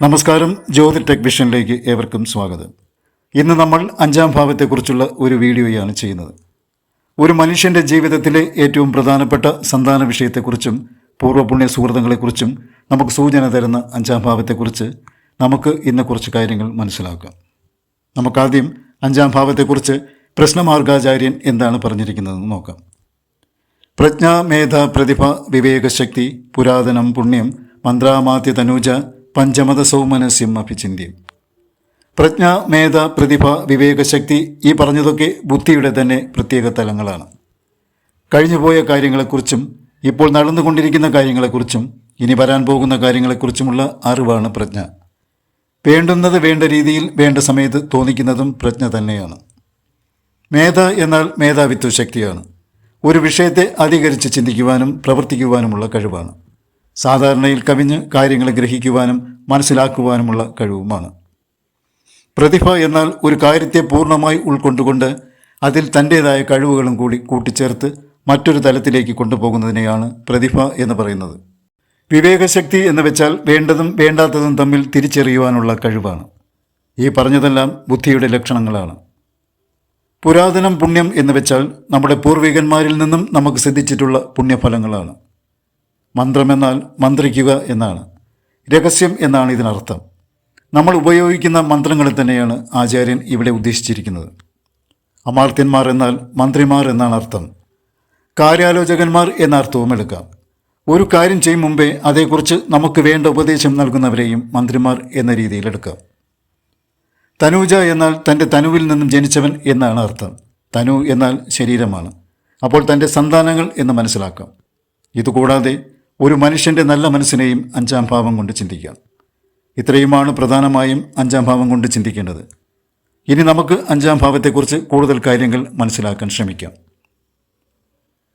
നമസ്കാരം. ജ്യോതി ടെക് വിഷനിലേക്ക് ഏവർക്കും സ്വാഗതം. ഇന്ന് നമ്മൾ അഞ്ചാം ഭാവത്തെക്കുറിച്ചുള്ള ഒരു വീഡിയോയാണ് ചെയ്യുന്നത്. ഒരു മനുഷ്യന്റെ ജീവിതത്തിലെ ഏറ്റവും പ്രധാനപ്പെട്ട സന്താന വിഷയത്തെക്കുറിച്ചും പൂർവപുണ്യ സുഹൃത്തുക്കളെക്കുറിച്ചും നമുക്ക് സൂചന തരുന്ന അഞ്ചാം ഭാവത്തെക്കുറിച്ച് നമുക്ക് ഇന്ന് കുറച്ച് കാര്യങ്ങൾ മനസ്സിലാക്കാം. നമുക്കാദ്യം അഞ്ചാം ഭാവത്തെക്കുറിച്ച് പ്രശ്നമാർഗാചാര്യൻ എന്താണ് പറഞ്ഞിരിക്കുന്നതെന്ന് നോക്കാം. പ്രജ്ഞാ മേധ പ്രതിഭ വിവേകശക്തി പുരാതനം പുണ്യം മന്ത്രാമാത്യ തനൂജ പഞ്ചമത സൗമനസ്യം അഭിചിന്യം പ്രജ്ഞ മേധ പ്രതിഭ വിവേകശക്തി ഈ പറഞ്ഞതൊക്കെ ബുദ്ധിയുടെ തന്നെ പ്രത്യേക തലങ്ങളാണ്. കഴിഞ്ഞുപോയ കാര്യങ്ങളെക്കുറിച്ചും ഇപ്പോൾ നടന്നുകൊണ്ടിരിക്കുന്ന കാര്യങ്ങളെക്കുറിച്ചും ഇനി വരാൻ പോകുന്ന കാര്യങ്ങളെക്കുറിച്ചുമുള്ള അറിവാണ് പ്രജ്ഞ. വേണ്ടുന്നത് വേണ്ട രീതിയിൽ വേണ്ട സമയത്ത് തോന്നിക്കുന്നതും പ്രജ്ഞ തന്നെയാണ്. മേധ എന്നാൽ മേധാവിത്വ ശക്തിയാണ്. ഒരു വിഷയത്തെ അധികരിച്ച് ചിന്തിക്കുവാനും പ്രവർത്തിക്കുവാനുമുള്ള കഴിവാണ്. സാധാരണയിൽ കവിഞ്ഞ് കാര്യങ്ങളെ ഗ്രഹിക്കുവാനും മനസ്സിലാക്കുവാനുമുള്ള കഴിവുമാണ്. പ്രതിഭ എന്നാൽ ഒരു കാര്യത്തെ പൂർണമായി ഉൾക്കൊണ്ടുകൊണ്ട് അതിൽ തന്റേതായ കഴിവുകളും കൂടി കൂട്ടിച്ചേർത്ത് മറ്റൊരു തലത്തിലേക്ക് കൊണ്ടുപോകുന്നതിനെയാണ് പ്രതിഭ എന്ന് പറയുന്നത്. വിവേകശക്തി എന്ന് വെച്ചാൽ വേണ്ടതും വേണ്ടാത്തതും തമ്മിൽ തിരിച്ചറിയുവാനുള്ള കഴിവാണ്. ഈ പറഞ്ഞതെല്ലാം ബുദ്ധിയുടെ ലക്ഷണങ്ങളാണ്. പുരാതനം പുണ്യം എന്ന് വെച്ചാൽ നമ്മുടെ പൂർവികന്മാരിൽ നിന്നും നമുക്ക് സിദ്ധിച്ചിട്ടുള്ള പുണ്യഫലങ്ങളാണ്. മന്ത്രമെന്നാൽ മന്ത്രിക്കുക എന്നാണ്. രഹസ്യം എന്നാണ് ഇതിനർത്ഥം. നമ്മൾ ഉപയോഗിക്കുന്ന മന്ത്രങ്ങളിൽ തന്നെയാണ് ആചാര്യൻ ഇവിടെ ഉദ്ദേശിച്ചിരിക്കുന്നത്. അമാർത്യന്മാർ എന്നാൽ മന്ത്രിമാർ എന്നാണ് അർത്ഥം. കാര്യാലോചകന്മാർ എന്ന അർത്ഥവും എടുക്കാം. ഒരു കാര്യം ചെയ്യും മുമ്പേ അതേക്കുറിച്ച് നമുക്ക് വേണ്ട ഉപദേശം നൽകുന്നവരെയും മന്ത്രിമാർ എന്ന രീതിയിൽ എടുക്കാം. തനൂജ എന്നാൽ തന്റെ തനുവിൽ നിന്നും ജനിച്ചവൻ എന്നാണ് അർത്ഥം. തനു എന്നാൽ ശരീരമാണ്. അപ്പോൾ തന്റെ സന്താനങ്ങൾ എന്ന് മനസ്സിലാക്കാം. ഇതുകൂടാതെ ഒരു മനുഷ്യന്റെ നല്ല മനസ്സിനെയും അഞ്ചാം ഭാവം കൊണ്ട് ചിന്തിക്കാം ഇത്രയുമാണ് പ്രധാനമായും അഞ്ചാം ഭാവം കൊണ്ട് ചിന്തിക്കേണ്ടത്. ഇനി നമുക്ക് അഞ്ചാം ഭാവത്തെക്കുറിച്ച് കൂടുതൽ കാര്യങ്ങൾ മനസ്സിലാക്കാൻ ശ്രമിക്കാം.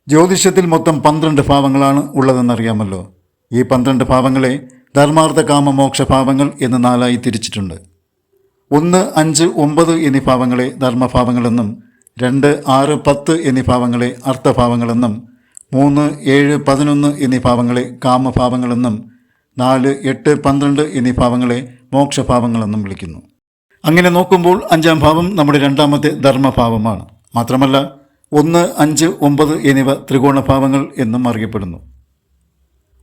ജ്യോതിഷത്തിൽ മൊത്തം പന്ത്രണ്ട് ഭാവങ്ങളാണ് ഉള്ളതെന്നറിയാമല്ലോ. ഈ പന്ത്രണ്ട് ഭാവങ്ങളെ ധർമാർത്ഥ കാമ മോക്ഷ ഭാവങ്ങൾ എന്ന് നാലായി തിരിച്ചിട്ടുണ്ട്. ഒന്ന് അഞ്ച് ഒമ്പത് എന്നീ ഭാവങ്ങളെ ധർമ്മഭാവങ്ങളെന്നും രണ്ട് ആറ് പത്ത് എന്നീ ഭാവങ്ങളെ അർത്ഥഭാവങ്ങളെന്നും മൂന്ന് ഏഴ് പതിനൊന്ന് എന്നീ ഭാവങ്ങളെ കാമഭാവങ്ങളെന്നും നാല് എട്ട് പന്ത്രണ്ട് എന്നീ ഭാവങ്ങളെ മോക്ഷഭാവങ്ങളെന്നും വിളിക്കുന്നു. അങ്ങനെ നോക്കുമ്പോൾ അഞ്ചാം ഭാവം നമ്മുടെ രണ്ടാമത്തെ ധർമ്മഭാവമാണ് മാത്രമല്ല ഒന്ന് അഞ്ച് ഒമ്പത് എന്നിവ ത്രികോണഭാവങ്ങൾ എന്നും അറിയപ്പെടുന്നു.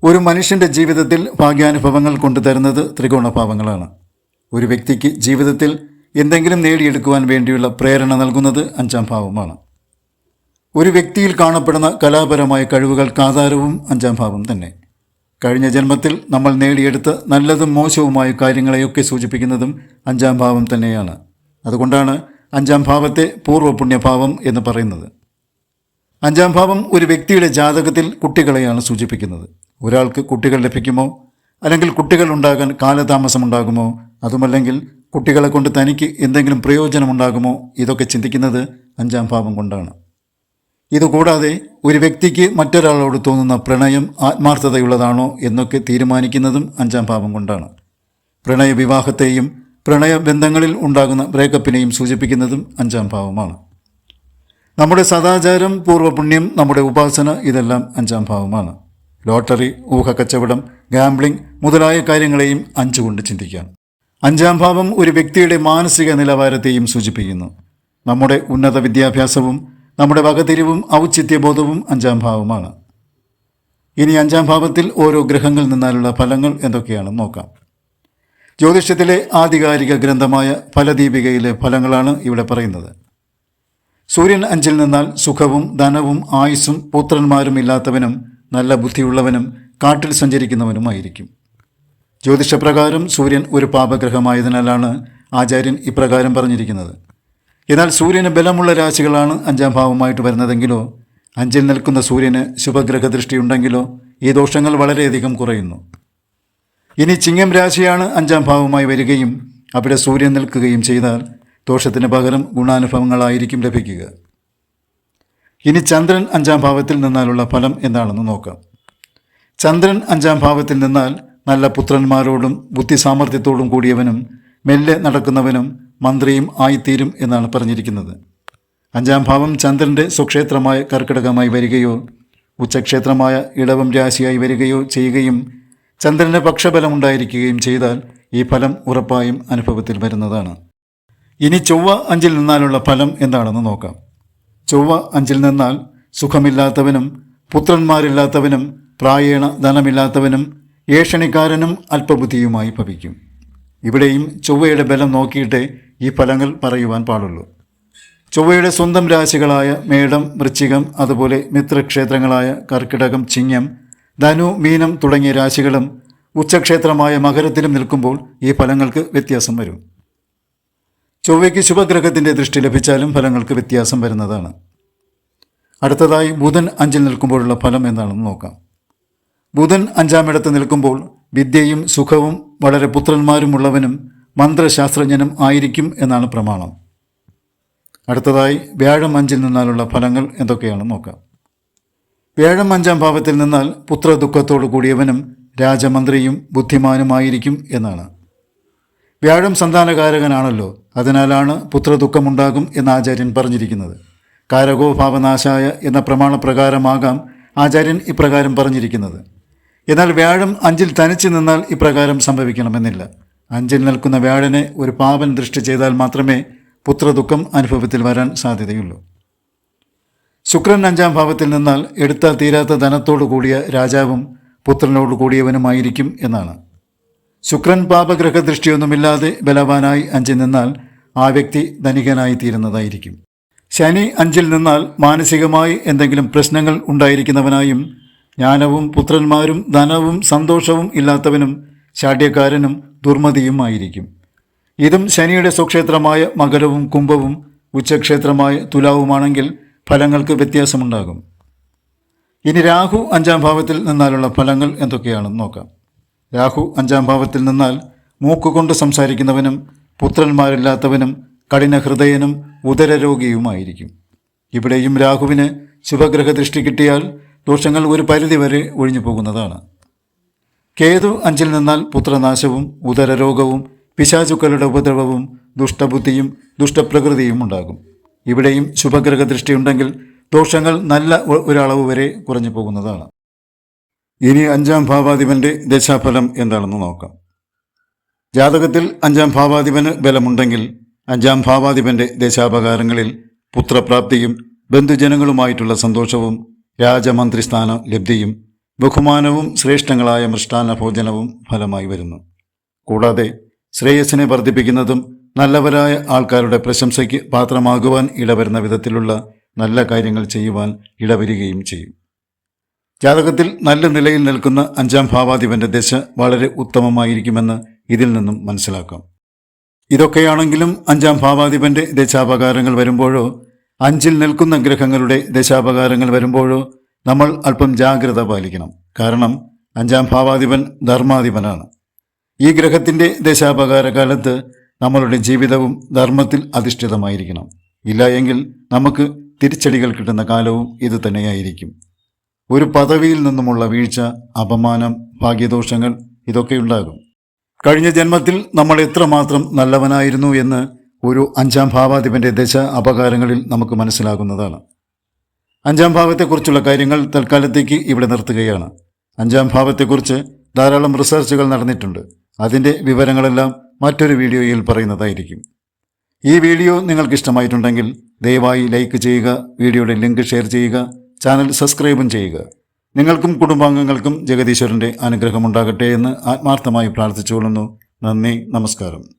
ഒരു മനുഷ്യന്റെ ജീവിതത്തിൽ ഭാഗ്യാനുഭവങ്ങൾ കൊണ്ടുതരുന്നത് ത്രികോണഭാവങ്ങളാണ് ഒരു വ്യക്തിക്ക് ജീവിതത്തിൽ എന്തെങ്കിലും നേടിയെടുക്കുവാൻ വേണ്ടിയുള്ള പ്രേരണ നൽകുന്നത് അഞ്ചാം ഭാവമാണ് ഒരു വ്യക്തിയിൽ കാണപ്പെടുന്ന കലാപരമായ കഴിവുകൾക്ക് ആധാരവും അഞ്ചാം ഭാവം തന്നെ. കഴിഞ്ഞ ജന്മത്തിൽ നമ്മൾ നേടിയെടുത്ത നല്ലതും മോശവുമായ കാര്യങ്ങളെയൊക്കെ സൂചിപ്പിക്കുന്നതും അഞ്ചാം ഭാവം തന്നെയാണ്. അതുകൊണ്ടാണ് അഞ്ചാം ഭാവത്തെ പൂർവപുണ്യഭാവം എന്ന് പറയുന്നത്. അഞ്ചാം ഭാവം ഒരു വ്യക്തിയുടെ ജാതകത്തിൽ കുട്ടികളെയാണ് സൂചിപ്പിക്കുന്നത്. ഒരാൾക്ക് കുട്ടികൾ ലഭിക്കുമോ? അല്ലെങ്കിൽ കുട്ടികൾ ഉണ്ടാകാൻ കാലതാമസമുണ്ടാകുമോ അതുമല്ലെങ്കിൽ കുട്ടികളെ കൊണ്ട് തനിക്ക് എന്തെങ്കിലും പ്രയോജനമുണ്ടാകുമോ? ഇതൊക്കെ ചിന്തിക്കുന്നത് അഞ്ചാം ഭാവം കൊണ്ടാണ്. ഇതുകൂടാതെ ഒരു വ്യക്തിക്ക് മറ്റൊരാളോട് തോന്നുന്ന പ്രണയം ആത്മാർത്ഥതയുള്ളതാണോ എന്നൊക്കെ തീരുമാനിക്കുന്നതും അഞ്ചാം ഭാവം കൊണ്ടാണ്. പ്രണയ പ്രണയബന്ധങ്ങളിൽ പ്രണയ ബന്ധങ്ങളിൽ ഉണ്ടാകുന്ന ബ്രേക്കപ്പിനെയും സൂചിപ്പിക്കുന്നതും അഞ്ചാം ഭാവമാണ് നമ്മുടെ സദാചാരം പൂർവപുണ്യം നമ്മുടെ ഉപാസന ഇതെല്ലാം അഞ്ചാം ഭാവമാണ് ലോട്ടറി ഊഹക്കച്ചവടം ഗാംബ്ലിംഗ് മുതലായ കാര്യങ്ങളെയും അഞ്ചുകൊണ്ട് ചിന്തിക്കാം. അഞ്ചാം ഭാവം ഒരു വ്യക്തിയുടെ മാനസിക നിലവാരത്തെയും സൂചിപ്പിക്കുന്നു. നമ്മുടെ ഉന്നത വിദ്യാഭ്യാസവും നമ്മുടെ വകതിരിവും ഔചിത്യബോധവും അഞ്ചാം ഭാവമാണ്. ഇനി അഞ്ചാം ഭാവത്തിൽ ഓരോ ഗ്രഹങ്ങളിൽ നിന്നാലുള്ള ഫലങ്ങൾ എന്തൊക്കെയാണെന്ന് നോക്കാം. ജ്യോതിഷത്തിലെ ആധികാരിക ഗ്രന്ഥമായ ഫലദീപികയിലെ ഫലങ്ങളാണ് ഇവിടെ പറയുന്നത്. സൂര്യൻ അഞ്ചിൽ നിന്നാൽ സുഖവും ധനവും ആയുസ്സും പുത്രന്മാരും ഇല്ലാത്തവനും നല്ല ബുദ്ധിയുള്ളവനും കാട്ടിൽ സഞ്ചരിക്കുന്നവനുമായിരിക്കും. ജ്യോതിഷപ്രകാരം സൂര്യൻ ഒരു പാപഗ്രഹമായതിനാലാണ് ആചാര്യൻ ഇപ്രകാരം പറഞ്ഞിരിക്കുന്നത്. എന്നാൽ സൂര്യന് ബലമുള്ള രാശികളാണ് അഞ്ചാം ഭാവമായിട്ട് വരുന്നതെങ്കിലോ അഞ്ചിൽ നിൽക്കുന്ന സൂര്യന് ശുഭഗ്രഹ ദൃഷ്ടിയുണ്ടെങ്കിലോ ഈ ദോഷങ്ങൾ വളരെയധികം കുറയുന്നു. ഇനി ചിങ്ങം രാശിയാണ് അഞ്ചാം ഭാവമായി വരികയും അവിടെ സൂര്യൻ നിൽക്കുകയും ചെയ്താൽ ദോഷത്തിന് പകരം ഗുണാനുഭവങ്ങളായിരിക്കും ലഭിക്കുക. ഇനി ചന്ദ്രൻ അഞ്ചാം ഭാവത്തിൽ നിന്നാലുള്ള ഫലം എന്താണെന്ന് നോക്കാം. ചന്ദ്രൻ അഞ്ചാം ഭാവത്തിൽ നിന്നാൽ നല്ല പുത്രന്മാരോടും ബുദ്ധിസാമർഥ്യത്തോടും കൂടിയവനും മെല്ലെ നടക്കുന്നവനും മന്ത്രിയും ആയിത്തീരും എന്നാണ് പറഞ്ഞിരിക്കുന്നത്. അഞ്ചാം ഭാവം ചന്ദ്രന്റെ സ്വക്ഷേത്രമായ കർക്കിടകമായി വരികയോ ഉച്ചക്ഷേത്രമായ ഇടവം രാശിയായി വരികയോ ചെയ്യുകയും ചന്ദ്രന് പക്ഷബലമുണ്ടായിരിക്കുകയും ചെയ്താൽ ഈ ഫലം ഉറപ്പായും അനുഭവത്തിൽ വരുന്നതാണ്. ഇനി ചൊവ്വ അഞ്ചിൽ നിന്നാലുള്ള ഫലം എന്താണെന്ന് നോക്കാം. ചൊവ്വ അഞ്ചിൽ നിന്നാൽ സുഖമില്ലാത്തവനും പുത്രന്മാരില്ലാത്തവനും പ്രായേണ ധനമില്ലാത്തവനും ഏഷണിക്കാരനും അല്പബുദ്ധിയുമായി ഭവിക്കും. ഇവിടെയും ചൊവ്വയുടെ ബലം നോക്കിയിട്ടേ ഈ ഫലങ്ങൾ പറയുവാൻ പാടുള്ളൂ. ചൊവ്വയുടെ സ്വന്തം രാശികളായ മേടം വൃശ്ചികം അതുപോലെ മിത്രക്ഷേത്രങ്ങളായ കർക്കിടകം ചിങ്ങം ധനു മീനം തുടങ്ങിയ രാശികളും ഉച്ചക്ഷേത്രമായ മകരത്തിലും നിൽക്കുമ്പോൾ ഈ ഫലങ്ങൾക്ക് വ്യത്യാസം വരും. ചൊവ്വയ്ക്ക് ശുഭഗ്രഹത്തിന്റെ ദൃഷ്ടി ലഭിച്ചാലും ഫലങ്ങൾക്ക് വ്യത്യാസം വരുന്നതാണ്. അടുത്തതായി ബുധൻ അഞ്ചിൽ നിൽക്കുമ്പോഴുള്ള ഫലം എന്താണെന്ന് നോക്കാം. ബുധൻ അഞ്ചാമിടത്ത് നിൽക്കുമ്പോൾ വിദ്യയും സുഖവും വളരെ പുത്രന്മാരുമുള്ളവനും മന്ത്രശാസ്ത്രജ്ഞനും ആയിരിക്കും എന്നാണ് പ്രമാണം. അടുത്തതായി വ്യാഴം അഞ്ചിൽ നിന്നാലുള്ള ഫലങ്ങൾ എന്തൊക്കെയാണെന്ന് നോക്കാം. വ്യാഴം അഞ്ചാം ഭാവത്തിൽ നിന്നാൽ പുത്രദുഃഖത്തോടു കൂടിയവനും രാജമന്ത്രിയും ബുദ്ധിമാനുമായിരിക്കും എന്നാണ്. വ്യാഴം സന്താനകാരകനാണല്ലോ അതിനാലാണ് പുത്രദുഃഖമുണ്ടാകും എന്ന് ആചാര്യൻ പറഞ്ഞിരിക്കുന്നത്. കാരകോ ഭാവനാശായ എന്ന പ്രമാണപ്രകാരമാകാം ആചാര്യൻ ഇപ്രകാരം പറഞ്ഞിരിക്കുന്നത്. എന്നാൽ വ്യാഴം അഞ്ചിൽ തനിച്ച് നിന്നാൽ ഇപ്രകാരം സംഭവിക്കണമെന്നില്ല. അഞ്ചിൽ നിൽക്കുന്ന വ്യാഴനെ ഒരു പാപൻ ദൃഷ്ടി ചെയ്താൽ മാത്രമേ പുത്രദുഃഖം അനുഭവത്തിൽ വരാൻ സാധ്യതയുള്ളൂ. ശുക്രൻ അഞ്ചാം ഭാവത്തിൽ നിന്നാൽ എടുത്താൽ തീരാത്ത ധനത്തോടു കൂടിയ രാജാവും പുത്രനോട് കൂടിയവനുമായിരിക്കും എന്നാണ്. ശുക്രൻ പാപഗ്രഹ ദൃഷ്ടിയൊന്നുമില്ലാതെ ബലവാനായി അഞ്ചിൽ നിന്നാൽ ആ വ്യക്തി ധനികനായി തീരുന്നതായിരിക്കും. ശനി അഞ്ചിൽ നിന്നാൽ മാനസികമായി എന്തെങ്കിലും പ്രശ്നങ്ങൾ ഉണ്ടായിരിക്കുന്നവനായും ജ്ഞാനവും പുത്രന്മാരും ധനവും സന്തോഷവും ഇല്ലാത്തവനും ശാഠ്യക്കാരനും ദുർമതിയുമായിരിക്കും. ഇതും ശനിയുടെ സ്വക്ഷേത്രമായ മകരവും കുംഭവും ഉച്ചക്ഷേത്രമായ തുലാവുമാണെങ്കിൽ ഫലങ്ങൾക്ക് വ്യത്യാസമുണ്ടാകും. ഇനി രാഹു അഞ്ചാം ഭാവത്തിൽ നിന്നാലുള്ള ഫലങ്ങൾ എന്തൊക്കെയാണെന്ന് നോക്കാം. രാഹു അഞ്ചാം ഭാവത്തിൽ നിന്നാൽ മൂക്കുകൊണ്ട് സംസാരിക്കുന്നവനും പുത്രന്മാരില്ലാത്തവനും കഠിനഹൃദയനും ഉദരരോഗിയുമായിരിക്കും. ഇവിടെയും രാഹുവിന് ശുഭഗ്രഹ ദൃഷ്ടി കിട്ടിയാൽ ദോഷങ്ങൾ ഒരു പരിധിവരെ ഒഴിഞ്ഞു പോകുന്നതാണ് കേതു അഞ്ചിൽ നിന്നാൽ പുത്രനാശവും ഉദരരോഗവും പിശാചുക്കളുടെ ഉപദ്രവവും ദുഷ്ടബുദ്ധിയും ദുഷ്ടപ്രകൃതിയും ഉണ്ടാകും. ഇവിടെയും ശുഭഗ്രഹ ദൃഷ്ടിയുണ്ടെങ്കിൽ ദോഷങ്ങൾ നല്ല ഒരളവ് വരെ കുറഞ്ഞു പോകുന്നതാണ്. ഇനി അഞ്ചാം ഭാവാധിപന്റെ ദശാഫലം എന്താണെന്ന് നോക്കാം. ജാതകത്തിൽ അഞ്ചാം ഭാവാധിപന് ബലമുണ്ടെങ്കിൽ അഞ്ചാം ഭാവാധിപന്റെ ദശാപകാരങ്ങളിൽ പുത്രപ്രാപ്തിയും ബന്ധുജനങ്ങളുമായിട്ടുള്ള സന്തോഷവും രാജമന്ത്രിസ്ഥാന ലബ്ധിയും ബഹുമാനവും ശ്രേഷ്ഠങ്ങളായ മൃഷ്ടാന്ന ഭോജനവും ഫലമായി വരുന്നു. കൂടാതെ ശ്രേയസ്സിനെ വർദ്ധിപ്പിക്കുന്നതും നല്ലവരായ ആൾക്കാരുടെ പ്രശംസയ്ക്ക് പാത്രമാകുവാൻ ഇടവരുന്ന വിധത്തിലുള്ള നല്ല കാര്യങ്ങൾ ചെയ്യുവാൻ ഇടവരികയും ചെയ്യും. ജാതകത്തിൽ നല്ല നിലയിൽ നിൽക്കുന്ന അഞ്ചാം ഭാവാധിപന്റെ ദശ വളരെ ഉത്തമമായിരിക്കുമെന്ന് ഇതിൽ നിന്നും മനസ്സിലാക്കാം. ഇതൊക്കെയാണെങ്കിലും അഞ്ചാം ഭാവാധിപന്റെ ദശാപകാരങ്ങൾ വരുമ്പോഴോ അഞ്ചിൽ നിൽക്കുന്ന ഗ്രഹങ്ങളുടെ ദശാപകാരങ്ങൾ വരുമ്പോഴോ നമ്മൾ അല്പം ജാഗ്രത പാലിക്കണം. കാരണം അഞ്ചാം ഭാവാധിപൻ ധർമാധിപനാണ്. ഈ ഗ്രഹത്തിന്റെ ദശാപകാര കാലത്ത് നമ്മളുടെ ജീവിതവും ധർമ്മത്തിൽ അധിഷ്ഠിതമായിരിക്കണം. ഇല്ല എങ്കിൽ നമുക്ക് തിരിച്ചടികൾ കിട്ടുന്ന കാലവും ഇത് തന്നെയായിരിക്കും. ഒരു പദവിയിൽ നിന്നുമുള്ള വീഴ്ച അപമാനം ഭാഗ്യദോഷങ്ങൾ ഇതൊക്കെ ഉണ്ടാകും. കഴിഞ്ഞ ജന്മത്തിൽ നമ്മൾ എത്രമാത്രം നല്ലവനായിരുന്നു എന്ന് ഒരു അഞ്ചാം ഭാവാധിപന്റെ ദശ അപകാരങ്ങളിൽ നമുക്ക് മനസ്സിലാകുന്നതാണ്. അഞ്ചാം ഭാവത്തെക്കുറിച്ചുള്ള കാര്യങ്ങൾ തൽക്കാലത്തേക്ക് ഇവിടെ നിർത്തുകയാണ്. അഞ്ചാം ഭാവത്തെക്കുറിച്ച് ധാരാളം റിസർച്ചുകൾ നടന്നിട്ടുണ്ട്. അതിന്റെ വിവരങ്ങളെല്ലാം മറ്റൊരു വീഡിയോയിൽ പറയുന്നതായിരിക്കും. ഈ വീഡിയോ നിങ്ങൾക്ക് ഇഷ്ടമായിട്ടുണ്ടെങ്കിൽ ദയവായി ലൈക്ക് ചെയ്യുക വീഡിയോയുടെ ലിങ്ക് ഷെയർ ചെയ്യുക ചാനൽ സബ്സ്ക്രൈബും ചെയ്യുക. നിങ്ങൾക്കും കുടുംബാംഗങ്ങൾക്കും ജഗദീശ്വരന്റെ അനുഗ്രഹമുണ്ടാകട്ടെ എന്ന് ആത്മാർത്ഥമായി പ്രാർത്ഥിച്ചുകൊള്ളുന്നു. നന്ദി നമസ്കാരം.